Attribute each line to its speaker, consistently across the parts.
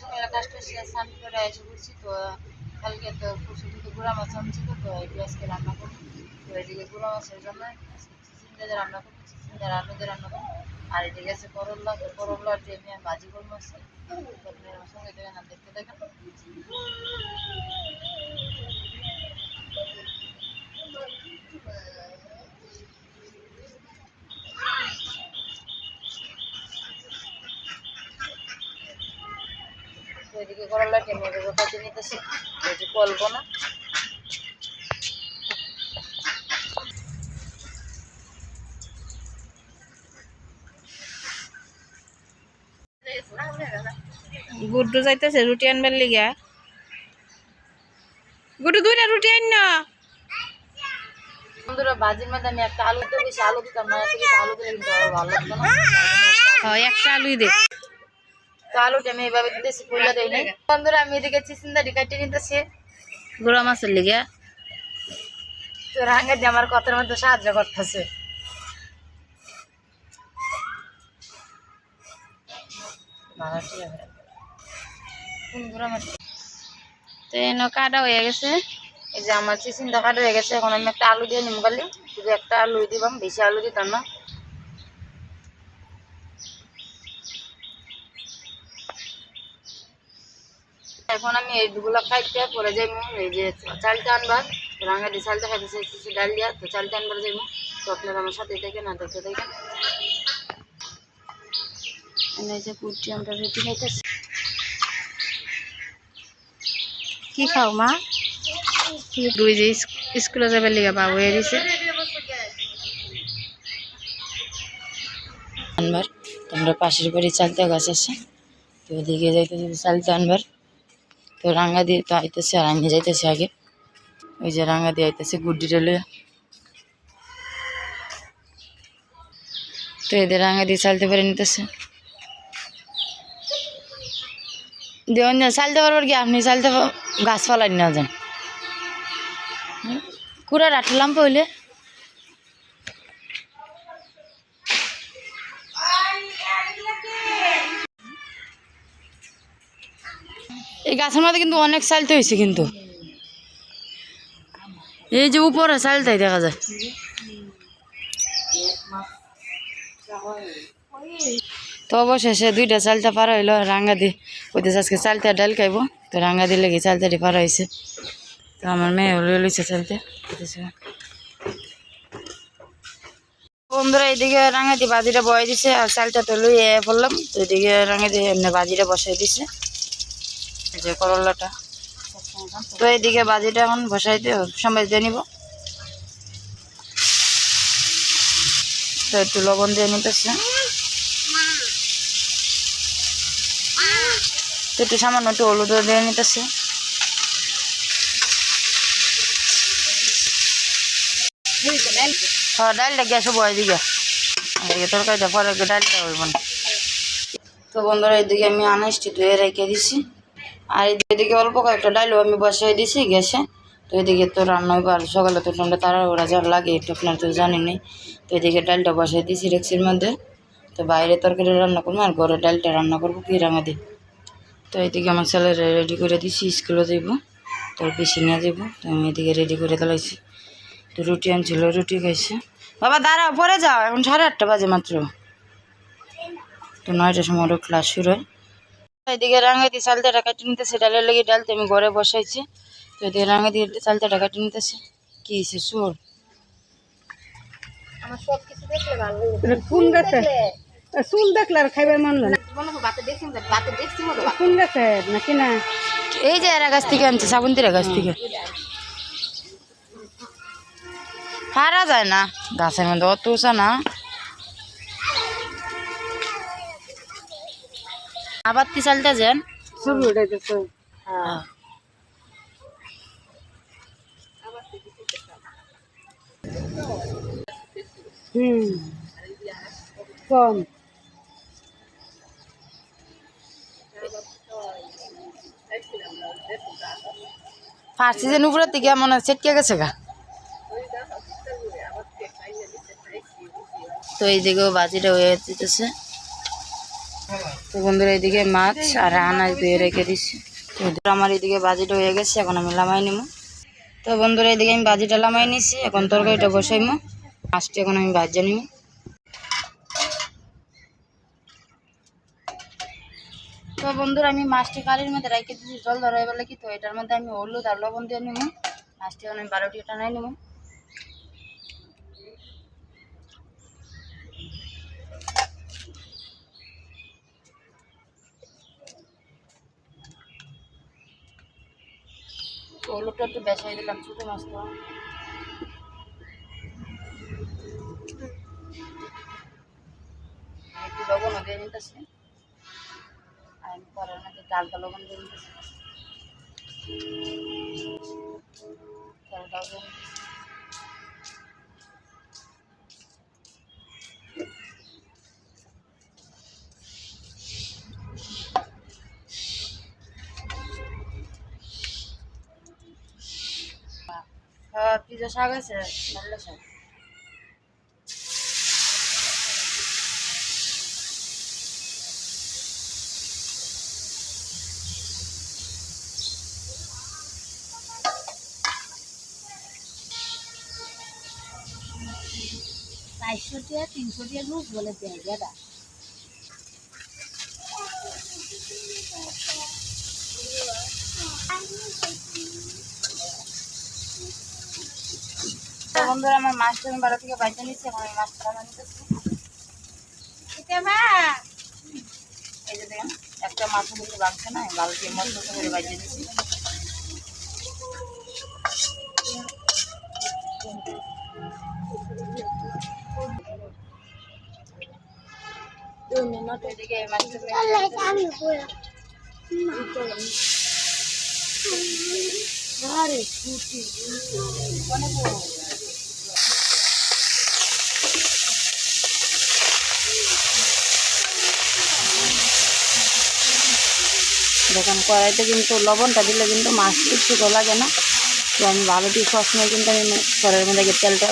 Speaker 1: সকালে কাজটা শেষ স্নান করে এসে বলছি, তো কালকে তো পরশু থেকে গুঁড়া মাছ আনছিল তো এগুলো আজকে রান্না করব। তো এদিকে গুঁড়া মাছের জন্য চিচিঙ্গা দিয়ে রান্না করব চিচিঙ্গার আলু দিয়ে রান্না করব। আর এদিকে আছে করল্লা, তো করল্লার যে আমি ভাজি করব আছে আপনারা সঙ্গে দেখেন আর দেখতে দেখেন। তো এদিকে করল্লা টেনে দেবো কাজে নিতেছি। এই যে বলব না।
Speaker 2: গুড্ডু যাইতেছে রুটি আনবার লিগা। গুড্ডু দুইটা রুটি আন না।
Speaker 1: বন্ধুরা ভাজির মধ্যে আমি একটা আলু তো বেশি আলু দিতাম না আলু দিলে কিন্তু ভালো লাগতো না।
Speaker 2: হয় একটা আলুই দে।
Speaker 1: তো আলুটা আমি এভাবে দিতেছি ফুলটা দেই নাই। বন্ধুরা আমি এদিকে চিচিন্দারি কাটিয়ে নিতেছি।
Speaker 2: গুড়া মাছের লিগা।
Speaker 1: তো রাঙ্গা দিয়ে আমার কথার মধ্যে সাহায্য করতেছে?
Speaker 2: তো এন কাটা হয়ে গেছে।
Speaker 1: এই যে আমার চিচিন্দা কাটা হয়ে গেছে এখন আমি একটা আলু দিয়ে নিম গালি শুধু একটা আলু দিবাম বেশি আলু দিতাম না। এখন আমি এইগুলো খাইতে পরে যাইমু এই যে চালটা আনবার রাঙা দিয়ে চালটা খাইতে চাইছি ডাল দিয়া তো চালটা আনবার যাইমু। তো আপনারা আমার সাথে দেখেন না দেখতে দেখেন এই যে পুটি আমরা রুটি খাইতেছি
Speaker 2: কি খাও মা? দুই যে স্কুলে যাবার লিগা বাবু হয়ে দিছে।
Speaker 1: আনবার তোমরা পাশের বাড়ি চালতা গাছ আছে তো ওদিকে যাইতেছি চালতা আনবার। তো রাঙ্গা দিয়ে তো আইতেছে আর আমি যাইতেছি আগে। ওই যে রাঙ্গা দিয়ে আইতেছে গুড্ডি রেলে তো এদের রাঙ্গা দিয়ে চালতে পারে নিতেছে। দেওয়ান না চালতে পারবার কি? আপনি চালতে পা- গাছ পালাই না যান কুড়া রাখলাম পইলে এই গাছের মধ্যে কিন্তু অনেক চালতে হয়েছে কিন্তু। এই যে উপরে চালতাই দেখা যায়। তো অবশেষে দুইটা চালটা পারা হইল রাঙ্গা দি কইতেছে আজকে চালটা ডাল খাইব। তো রাঙ্গা দিলে কি চালতাটি পারা হয়েছে তো আমার মেয়ে হলো লইছে চালতে বন্ধুরা এদিকে রাঙাতি বাজিটা বয়ে দিছে, আর চালটা তো লুয়ে পড়লাম তো এদিকে রাঙাতি এমনি বাজিটা বসাই দিছে। যে করলাটা। তো এদিকে বাজিটা এখন বসাইতে সময় দিয়ে নিব। তো একটু লবণ দিয়ে নিতেছে তো একটু সামান্য একটু হলুদও দিয়ে নিতেছে। হ্যাঁ ডালটা গ্যাসে বয়ে দিকে এদিকে তরকারিটা পরে ডালটা হইব না। তো বন্ধুরা, এদিকে আমি আনাজটি ধুয়ে রেখে দিছি। আর এদিকে অল্প কয়েকটা ডাইলও আমি বসাই দিছি গ্যাসে। তো এদিকে তো রান্না হইব আর সকালে তো তোমরা তারা ওরা যা লাগে, একটু আপনার তো জানি নাই তো এদিকে ডালটা বসাই দিছি রেক্সির মধ্যে। তো বাইরে তরকারি রান্না করব আর ঘরে ডালটা রান্না করব কি রাঙা দিয়ে। তো এদিকে আমার ছেলেরা রেডি করে দিছি, স্কুলে যাইব, তোর বেশি নিয়ে যাব তো আমি এদিকে রেডি করে দিলাইছি তো রুটি আনছিল, রুটি খাইছে। বাবা দাঁড়াও পরে যাও, এখন সাড়ে আটটা বাজে মাত্র। তো নয়টার সময় ক্লাস শুরু হয়। এদিকে রাঙাইতে চালতে কাটি নিতেছে ডালের লেগে ডালতে আমি ঘরে বসাইছি। তো এদিকে রাঙাইতে চালতাটা কাটি নিতেছে কি হয়েছে সুর
Speaker 2: কোন গাছে? চুল দেখলে আর খাইবার মন না কোন গাছে? নাকি না?
Speaker 1: এই যে এরা গাছ থেকে আনছে শ্রাবন্তীরা গাছ থেকে। হারা যায় না গাছের মধ্যে অত উঁচা না। আবার কি চালতে যান?
Speaker 2: শুরু উঠাইতেছে হুম। কম
Speaker 1: ফার্সি যে উপরের থেকে মনে হয় ছেটকে গেছে গা। তো এই দিকেও বাজিটা হয়ে যেতেছে। তো বন্ধুরা, এদিকে মাছ আর আনাজ ধুয়ে রেখে দিচ্ছি তো আমার এদিকে বাজিটা হয়ে গেছে, এখন আমি লামাই নিব। তো বন্ধুরা, এদিকে আমি বাজিটা লামাই নিছি, এখন তরকারিটা বসাইমো মাছটি এখন আমি ভাজা নিব। তো বন্ধুরা, আমি মাছটি কালির মধ্যে রেখে দিচ্ছি জল ধরাই বলে কি তো এটার মধ্যে আমি হলুদ আর লবণ দিয়ে নিব। মাছটি এখন আমি বারোটি এটা টানাই নেব। হলুদটা একটু বেসাই দিলাম ছোটো মাছ তো। একটু লবণও দিয়ে নিতেছি আমি পরের মধ্যে ডালটা লবণ দিয়ে নিতেছি ডালটাও দিয়ে পিজা শাক আছে ভালো শাক
Speaker 2: চারশো তিনশো টাকা বলে দেয় দাদা
Speaker 1: তো বন্ধুরা আমার মাছটা আমি বারো থেকে বাইতে নিচ্ছি এখন আমি মাছটা রান্না নিতেছি এই যে দেখেন একটা মাছ কিন্তু বাঁধছে না বালতি মশলা করে বাজিয়ে দিচ্ছি এদিকে এই দেখুন, কড়াইতে কিন্তু লবণটা দিলে কিন্তু মাছ একটু লাগে না। তো আমি ভালো দিয়ে সবসময় কিন্তু আমি কড়াইয়ের মধ্যে তেলটা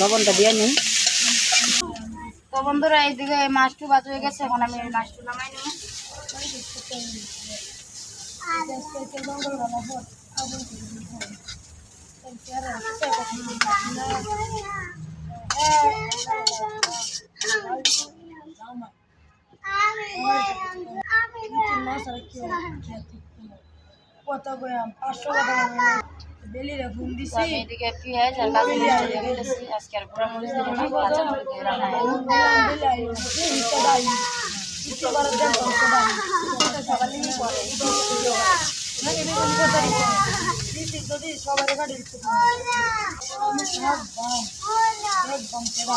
Speaker 1: লবণটা দিয়ে নিই। তো বন্ধুরা, এইদিকে এই মাছটু বাজ হয়ে গেছে, এখন আমি মাছটু নামাই নেব
Speaker 3: কত গ্রাম পাঁচশো টাকা বেলিরে ঘুম দিছি।
Speaker 1: এদিকে পেঁয়াজ আর কাঁচা মরিচ দিয়ে দিতেছি আজকে আর পুরো মরিচ দেবো না। কাঁচা মরিচ দিয়ে রান্না
Speaker 3: যদি সবার গাড়ি আমি একদম সেরা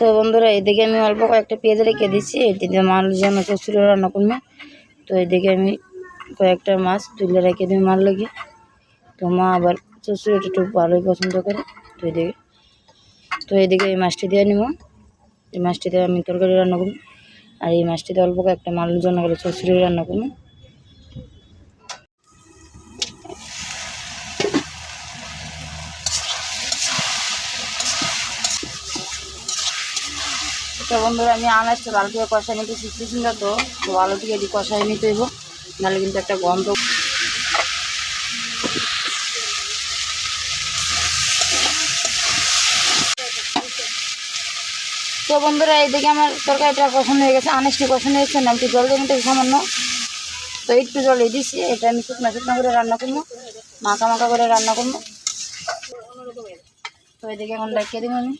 Speaker 3: তো
Speaker 1: বন্ধুরা, এদিকে আমি অল্প কয়েকটা পেঁয়াজ রেখে দিচ্ছি। এটিতে যেন চচুরি রান্না করবে, তো এদিকে আমি কয়েকটা মাছ তুলে রেখে দিই মাল লেগে। তো মা আবার চচুরিটা একটু ভালোই পছন্দ করে, তো এদিকে তো এদিকে এই মাছটি দিয়ে নিব। এই মাছটিতে আমি তরকারি রান্না করব। আর এই মাছটিতে অল্প কয়েকটা মালের জন্য করে চচুরি রান্না করব। তো বন্ধুরা, আমি আনাজটা ভালো করে কষাই নিতে শিখতেছি না তো ভালো থেকে কষাই নিতে হইব। নাহলে কিন্তু একটা গন্ধ তো বন্ধুরা, এইদিকে আমার তরকারিটা কষানো হয়ে গেছে আনাজটি কষানো হয়েছে না একটু জল দিয়ে নিতে সামান্য। তো একটু জল দিয়ে দিচ্ছি এটা আমি শুকনো শুকনো করে রান্না করব, মাখা মাখা করে রান্না করব। তো এদিকে এখন ডাকিয়ে দিব আমি।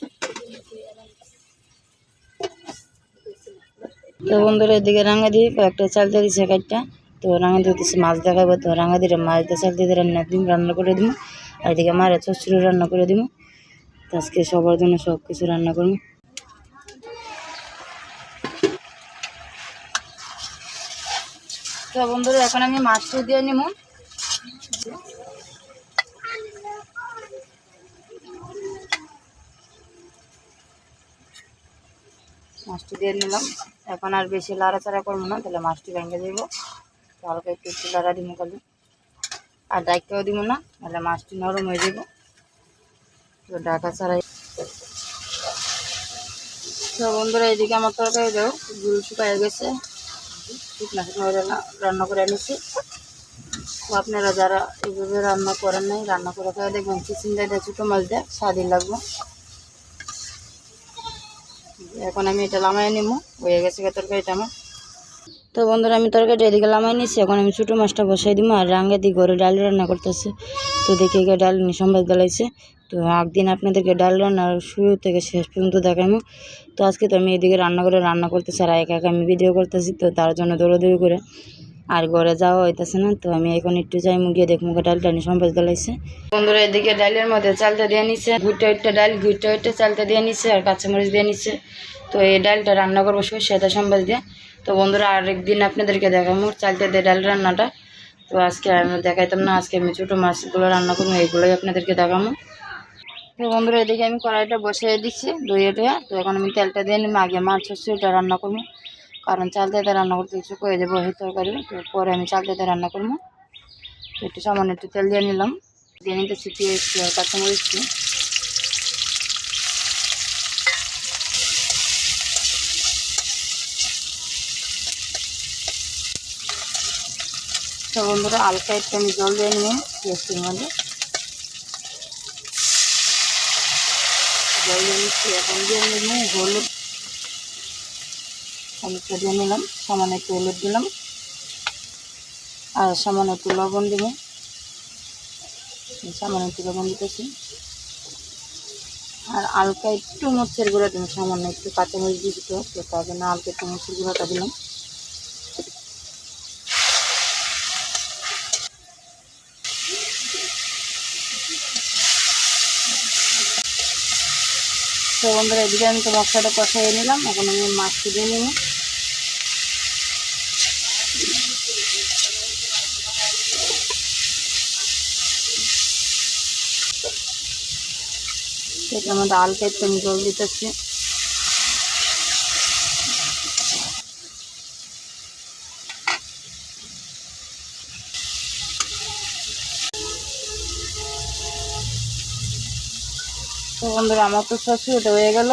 Speaker 1: তো বন্ধুরা এদিকে রাঙা দিয়ে কয়েকটা চালতে দিছে কাটটা তো রাঙা দিয়ে দিচ্ছে মাছ দেখাবো, তো রাঙা দিয়ে মাছ দিয়ে চালতে দিয়ে রান্না দিম রান্না করে দিব। আর এদিকে মারে চচ্চড়ি রান্না করে দিব। তো আজকে সবার জন্য সব কিছু রান্না করব। তো বন্ধুরা, এখন আমি মাছটা দিয়ে নিব। মাছটি দিয়ে নিলাম। এখন আর বেশি লাড়াচাড়া করব না, তাহলে মাছটি ভেঙে দেবো। তো হালকা একটু একটু লাড়া দিব খালি আর ডাকতেও দিব না, তাহলে মাছটি নরম হয়ে যাব। তো ডাকা ছাড়াই। তো বন্ধুরা, এদিকে আমার তরকারি দেও গুল শুকায় গেছে। রান্না করে তো আপনারা যারা এইভাবে রান্না করেন নাই, রান্না করে খাওয়া দেখবেন চিচিন দিয়ে ছোটো মাছ দেয় স্বাদই লাগবে। এখন আমি এটা লামাই নিব, হয়ে গেছে তরকারিটা আমার। তো বন্ধুরা, আমি তরকারিটা এদিকে লামাই নিছি, এখন আমি ছোটো মাছটা বসাই দিব, আর রাঙ্গা দিয়ে ঘরে ডাল রান্না করতেছে। তো দেখে গিয়ে ডাল নিয়ে সম্বাদ গেলাইছে। তো একদিন আপনাদেরকে ডাল রান্নার শুরু থেকে শেষ পর্যন্ত দেখাবো তো আজকে তো আমি এদিকে রান্না করে রান্না করতেছি আর একা একা আমি ভিডিও করতেছি, তো তার জন্য দৌড়াদৌড়ি করে আর ঘরে যাওয়া হইতেছে না। তো আমি এখন একটু যাই গিয়ে দেখব ডালটা নিয়ে সম্বাদ গেলাইছে বন্ধুরা এদিকে ডালের মধ্যে চালটা দিয়ে নিচ্ছে গুইটা উইটা ডাল গুইটা উইটা চালটা দিয়ে নিচ্ছে আর কাঁচামরিচ দিয়ে নিচ্ছে তো এই ডালটা রান্না করব সর্ষেটা সম্বাদ দিয়ে। তো বন্ধুরা আরেকদিন আপনাদেরকে দেখাবো চালটা দিয়ে ডাল রান্নাটা। তো আজকে আমি দেখাইতাম না, আজকে আমি ছোটো মাছগুলো রান্না করব, এইগুলোই আপনাদেরকে দেখাবো তো বন্ধুরা, এদিকে আমি কড়াইটা বসিয়ে দিচ্ছি দইয়ে টইয়া তো এখন আমি তেলটা দিয়ে নিলাম আগে মাছ ওটা রান্না করব। কারণ চালটাতে রান্না করতে কিছু করে দেবো এই তরকারি। তো পরে আমি চালটাতে রান্না করব। তো একটু সামান্য একটু তেল দিয়ে নিলাম। দিয়ে নিতেছি পেঁয়াজ, আর কাঁচামরিচটি তো বন্ধুরা, হালকা একটু আমি জল দিয়ে নিয়ে পেঁয়াজটির মধ্যে। জল হলুদ। হলুদটা দিয়ে নিলাম। সামান্য একটু হলুদ দিলাম। আর সামান্য একটু লবণ দেবো। সামান্য একটু লবণ দিতেছি। আর হালকা একটু মরিচের গুঁড়া দিলাম। সামান্য একটু কাঁচামরিচ দিয়ে দিতে তো তার জন্য হালকা একটু মরিচের গুঁড়াটা দিলাম। তো বন্ধুরা, এদিকে আমি তো মশলাটা কষাই নিলাম। এখন আমি মাছ তুলে নিব। এটার মধ্যে হালকা একটু জল দিতেছি। তো বন্ধুরা, আমার তো সবজি ওটা হয়ে গেল।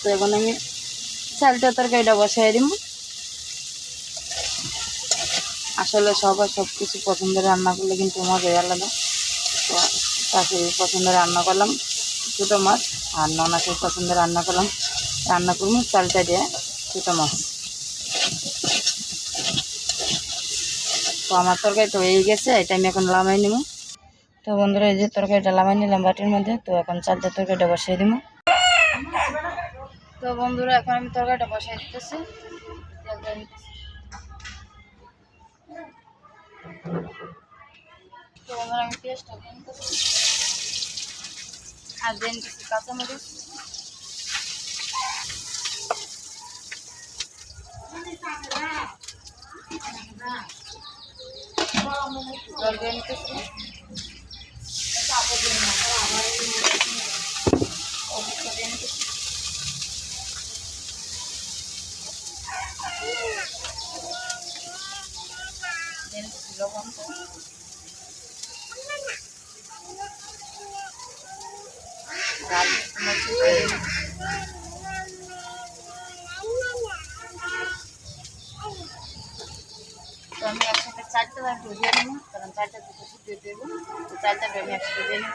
Speaker 1: তো এখন আমি চালটা তরকারিটা বসাই দিব আসলে সবার সব কিছু পছন্দের রান্না করলে কিন্তু মজাই আলাদা। তো তাকে পছন্দের রান্না করলাম, ছোটো মাছ, আর ননাসের পছন্দের রান্না করলাম। রান্না করব চালটা দিয়ে ছোটো মাছ। তো আমার তরকারিটা হয়ে গেছে, এটা আমি এখন লামাই নিব তো বন্ধুরা, এই যে তরকারিটা লামাই নিলাম বাটির মধ্যে। তো এখন চালটা তরকারিটা বসিয়ে দিব। তো বন্ধুরা, এখন আমি তরকারিটা বসাই দিতেছি। আর কাঁচামরিচ। জল দিয়ে নিতেছি অবস্থা দিয়ে নিতেছি দিয়ে নিতেছি লবণ লাল মরিচ দিয়ে নিতেছি। তো আমি একসাথে চারটে ভাগ ভেজে নেব কারণ চারটা দুটো সিদ্ধ দেবো তো চারটা আমি একসাথে ভেজে নেব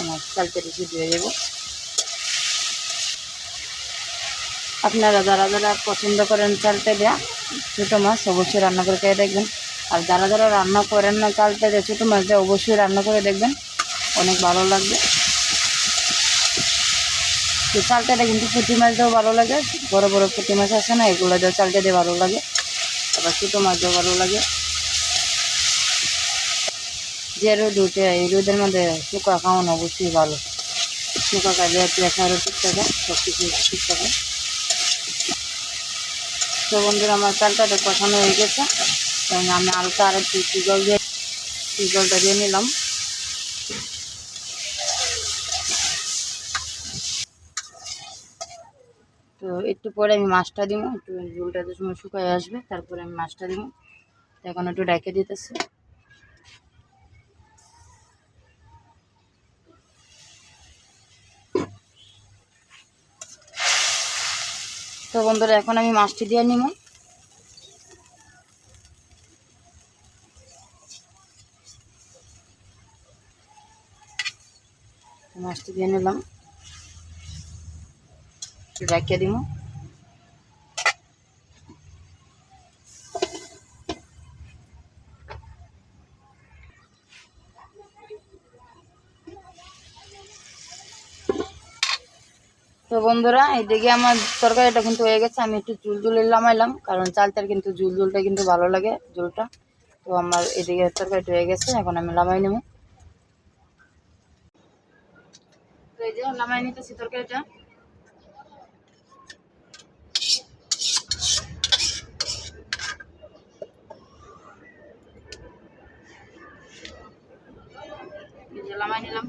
Speaker 1: আমার চালতে সিদ্ধ হয়ে যাব। আপনারা যারা যারা পছন্দ করেন চালতে দেয়া, ছোটো মাছ অবশ্যই রান্না করে খেয়ে দেখবেন। আর যারা যারা রান্না করেন না চালতে দেয়, ছোটো মাছ দিয়ে অবশ্যই রান্না করে দেখবেন। অনেক ভালো লাগবে। তো চালটাটা কিন্তু পুঁটি মাছ দিয়েও ভালো লাগে, বড় বড় পুঁটি মাছ আছে না, এগুলো দিয়ে চালটা দিয়ে ভালো লাগে। আবার ছোটো মাছ দিয়েও ভালো লাগে। যে রোদ উঠে এই রোদের মধ্যে শুকা খাওয়ানো অবশ্যই ভালো। শুকা খাইলে প্রেশারও ঠিক থাকে সব কিছু ঠিক থাকে। তো বন্ধুরা, আমার চালটাটা কষানো হয়ে গেছে। তো আমি হালকা আর একটু জল দিয়ে জলটা দিয়ে নিলাম। তো একটু পরে আমি মাছটা দিব। একটু ঝোলটা যে সময় শুকায় আসবে, তারপরে আমি মাছটা দিব। এখন একটু ডাকে দিতেছে। তো বন্ধুরা এখন আমি মাছটি দিয়ে নিব। মাছটি দিয়ে নিলাম। ডাকিয়ে দিব। বন্ধুরা, এইদিকে আমার তরকারিটা কিন্তু হয়ে গেছে। আমি একটু জুল জুলে নামাইলাম, কারণ চালটার কিন্তু, জুল জুলটা কিন্তু ভালো লাগে জুলটা। তো আমার এদিকে তরকারিটা হয়ে গেছে, এখন আমি নামাই নেব। তো এই যে নিতেছি তরকারিটা এই যে নামাই নিলাম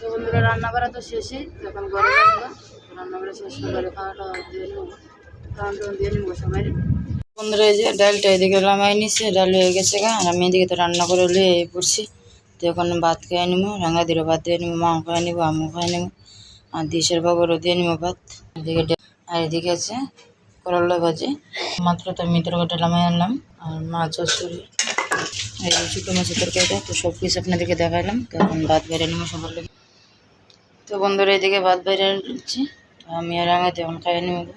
Speaker 1: তো বন্ধুরা রান্না করা তো শেষই, যখন গরম লাগল রান্না করা শেষ করে খাওয়াটা দিয়ে নেব। খাওয়ান টাওয়ান দিয়ে নেব সবাই। বন্ধুরা, এই যে ডালটা এদিকে রামাই নিছে, ডাল হয়ে গেছে গা। আর আমি এদিকে তো রান্না করে লিয়ে পড়ছি। তো এখন ভাত খেয়ে নিবো রাঙা দিরও ভাত দিয়ে নিবো মা খাই নিবো আমু খাই নেব, আর দিশের বাবারও দিয়ে নিবো ভাত। এদিকে আর এদিকে আছে করলা ভাজি। মাত্র তো আমি তরকারিটা নামাই আনলাম, আর মাছ চচ্চড়ি, এই ছোটো মাছের তরকারিটা, তো সব কিছু আপনাদেরকে দেখাইলাম। তো এখন ভাত বেড়ে নেব সবার লোক তো বন্ধুরা এদিকে ভাত নিচ্ছি। তো আমি আর রাঙাতে এখন খাইয়ে নেব।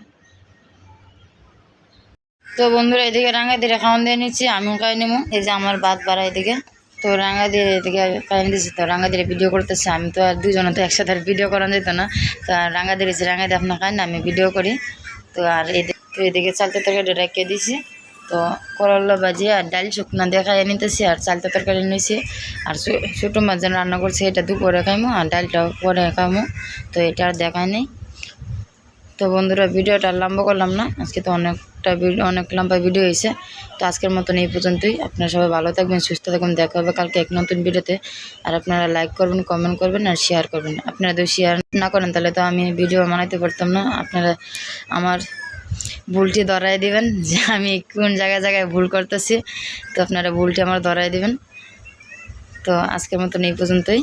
Speaker 1: তো বন্ধুরা এদিকে রাঙা দিয়ে খাওয়ান দিয়ে নিচ্ছি, আমিও খাই নেব। এই যে আমার ভাত বাড়া এদিকে। তো রাঙা দিয়ে এদিকে খাইয়ে দিয়েছি তো রাঙা দিয়ে ভিডিও করতেছি। আমি তো আর দুজনে তো একসাথে ভিডিও করানো যেত না। তো আর রাঙা দিয়েছি রাঙা দিয়ে আপনার খাই না, আমি ভিডিও করি। তো আর এদিকে চালতে তরকারি রেখে দিয়েছি তো করলা ভাজি আর ডাল শুকনা দিয়ে খাইয়ে নিতেছি আর চালতে তরকারি নিয়েছি আর ছোটো মাছ যেন রান্না করছি, এটা দুপুরে খাইমো আর ডালটা পরে খাইমো। তো এটা আর দেখাই নেই। তো বন্ধুরা, ভিডিওটা লম্বা করলাম না। আজকে তো অনেকটা ভিডিও অনেক লম্বা ভিডিও হয়েছে তো আজকের মতন এই পর্যন্তই। আপনারা সবাই ভালো থাকবেন, সুস্থ থাকবেন। দেখা হবে কালকে এক নতুন ভিডিওতে। আর আপনারা লাইক করবেন কমেন্ট করবেন আর শেয়ার করবেন। আপনারা যদি শেয়ার না করেন, তাহলে তো আমি ভিডিও বানাইতে পারতাম না। আপনারা আমার ভুলটি ধরাই দিবেন। যে আমি কোন জায়গায় জায়গায় ভুল করতেছি, তো আপনারা ভুলটি আমার ধরাই দিবেন। তো আজকের মতন এই পর্যন্তই।